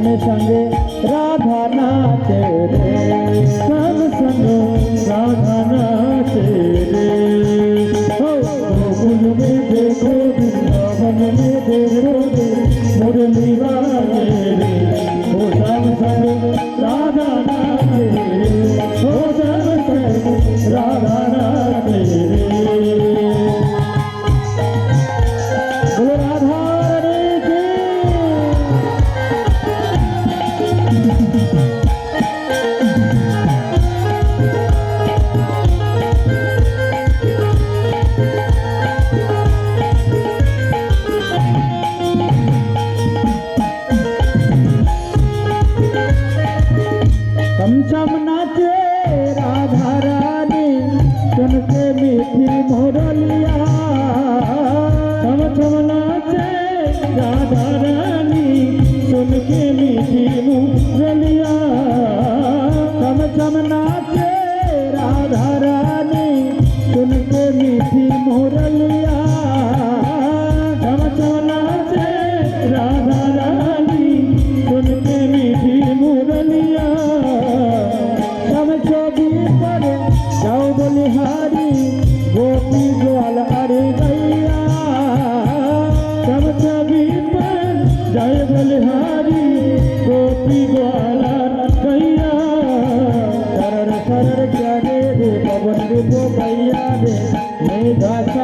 संग संग, राधा नाचे रे। संग संग, राधा नाचे रे। हो में देखो, वृंदावन में देखो मुरली वाले रे। রাধা রানী শুনতে মিঠি মুরলিয়া? ছম ছম নাচে রাধা রানী শুনকে মিঠি মুরলিয়া? ছম ছম নাচে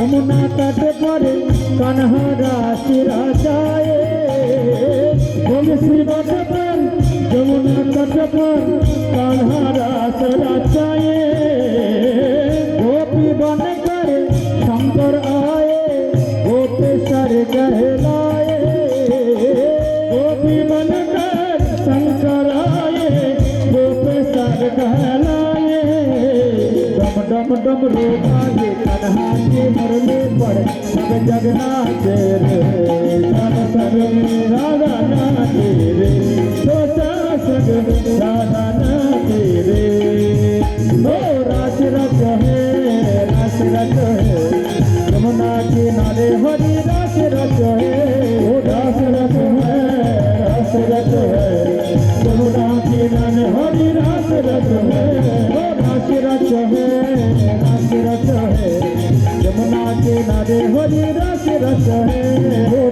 যমুনা তট পরে কানহারা শিরা যায় বংশী বট পর যমুনা তট পর কানহারা শিরা যায় गोपी बन कर शंकर आए गोपेश्वर कहलाए गोपी बन कर शंकर आए गोपेश्वर कहलाए डम डम डम रोगाए कन्हा के मरने पर सब जगन्नाथ रे सब सग राधा नाचे रे तो सग राधा रस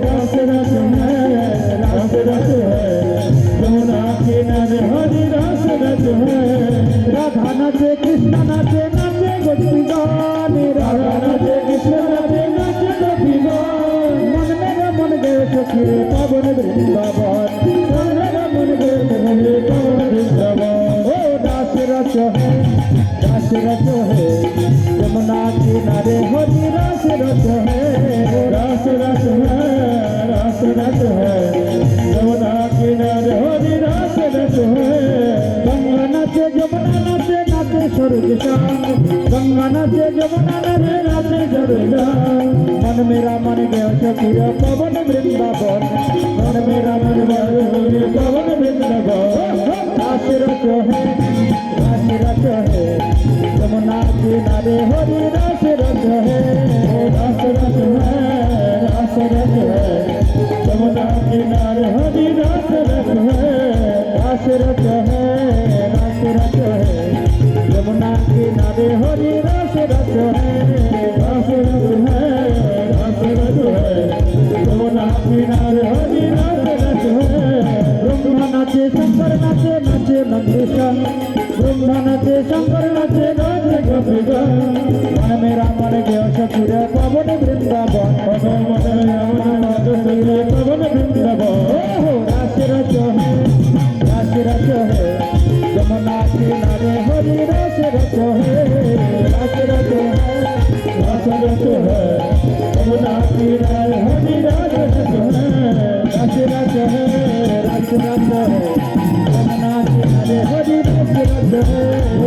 হে যমুনা কিনারে হরি রস রস হে রস রস হে রস রস হে যমুনা কিনারে হরি রস রস হে গঙ্গা নাচে যমুনা নাচে নাচে মন মেরা মন বৃন্দাবন মন মেরা মন বৃন্দাবন यमुना किनारे हरि रास रस है रास रस है সখুরে পবন বৃন্দাবন। পবন বৃন্দাবন। রাস রচ হে রাস রচ হে। যমুনা কিনারে হরি রাস রচ হে রাস রচ হে রাস রচ হে। যমুনা কিনারে হরি রাস রচ হে রাস রচ হে রাস রচ হে। যমুনা কিনারে হরি রাস রচ হে।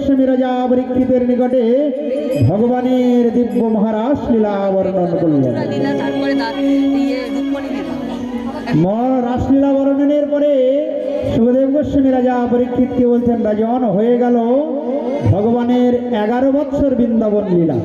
গোস্বামী রাজা পরীক্ষিতের নিকটে ভগবানের দিব্য মহারাজ লীলা বর্ণন করলেন রাসলীলা বর্ণনের পরে সুখদেব গোস্বামী রাজা পরীক্ষিতকে বলছেন রাজন হয়ে গেল ভগবানের এগারো বৎসর বৃন্দাবন লীলা।